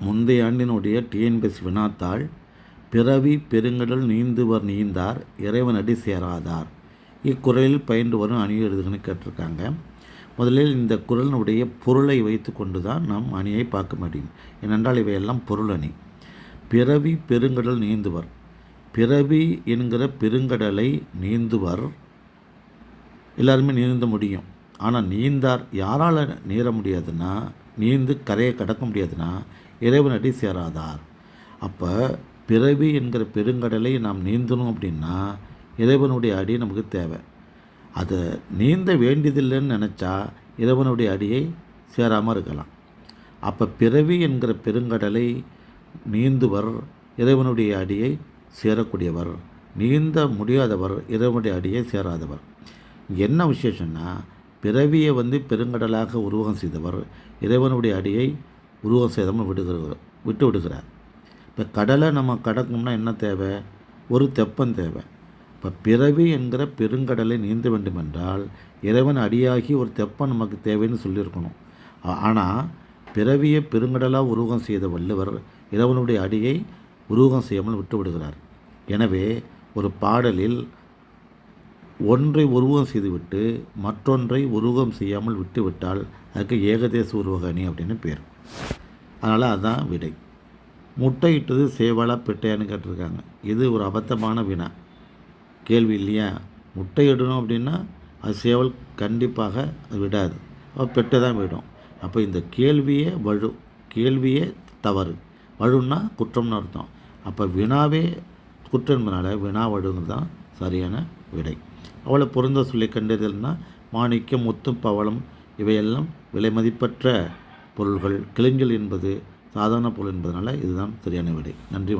முந்தைய ஆண்டினுடைய டிஎன்பிஎஸ் வினாத்தாள் பிறவி பெருங்கடல் நீந்துவர் நீந்தார் இறைவனடி சேராதார் இக்குறளில் பயின்று வரும் அணி எழுதுகன்னு கேட்டிருக்காங்க. முதலில் இந்த குரலினுடைய பொருளை வைத்து கொண்டு தான் நாம் அணியை பார்க்க முடியும். ஏனென்றால் இவையெல்லாம் பொருள் அணி. பிறவி பெருங்கடல் நீந்துவர். பிறவி என்கிற பெருங்கடலை நீந்துவர். எல்லாருமே நீந்த முடியும். ஆனால் நீந்தார் யாரால் நீர முடியாதுன்னா நீந்து கரையை கடக்க முடியாதுன்னா இறைவனடி சேராதார். அப்போ பிறவி என்கிற பெருங்கடலை நாம் நீந்தணும் அப்படின்னா இறைவனுடைய அடி நமக்கு தேவை. அதை நீந்த வேண்டியதில்லைன்னு நினச்சா இறைவனுடைய அடியை சேராமல் இருக்கலாம். அப்போ பிறவி என்கிற பெருங்கடலை நீந்துவர் இறைவனுடைய அடியை சேரக்கூடியவர். நீந்த முடியாதவர் இறைவனுடைய அடியை சேராதவர். என்ன விசேஷம்னா பிறவியை வந்து பெருங்கடலாக உருவகம் செய்தவர் இறைவனுடைய அடியை உருவம் செய்தாமல் விடுகிறோம் விட்டு விடுகிறார் இப்போ கடலை நம்ம கடக்கணும்னா என்ன தேவை? ஒரு தெப்பம் தேவை. இப்போ பிறவி என்கிற பெருங்கடலை நீந்த வேண்டுமென்றால் இறைவன் அடியாகி ஒரு தெப்பம் நமக்கு தேவைன்னு சொல்லியிருக்கணும். ஆனால் பிறவியை பெருங்கடலாக உருவகம் செய்த வள்ளுவர் இறைவனுடைய அடியை உருவகம் செய்யாமல் விட்டு விடுகிறார். எனவே ஒரு பாடலில் ஒன்றை உருவகம் செய்துவிட்டு மற்றொன்றை உருவகம் செய்யாமல் விட்டுவிட்டால் அதுக்கு ஏகதேச உருவக அணி அப்படின்னு பேர். அதனால் அதுதான் விடை. முட்டையிட்டது சேவலா பெட்டையான்னு கேட்டிருக்காங்க. இது ஒரு அபத்தமான வினா. கேள்வி இல்லையா? முட்டையிடணும் அப்படின்னா அது சேவல் கண்டிப்பாக அது விடாது. அப்போ பெட்டை தான் விடும். அப்போ இந்த கேள்வியே வழு கேள்வியே தவறு. வழுன்னா குற்றம்னு அர்த்தம். அப்போ வினாவே குற்றம் என்பதனால வினா வழுங்கிறது தான் சரியான விடை. அவளை பொருந்த சொல்லி கண்டறிதல்னா மாணிக்கம் முத்தும் பவளம் இவையெல்லாம் விலை மதிப்பற்ற பொருள்கள். கிளிஞ்சல் என்பது சாதாரண பொருள் என்பதனால் இதுதான் சரியான விடை. நன்றி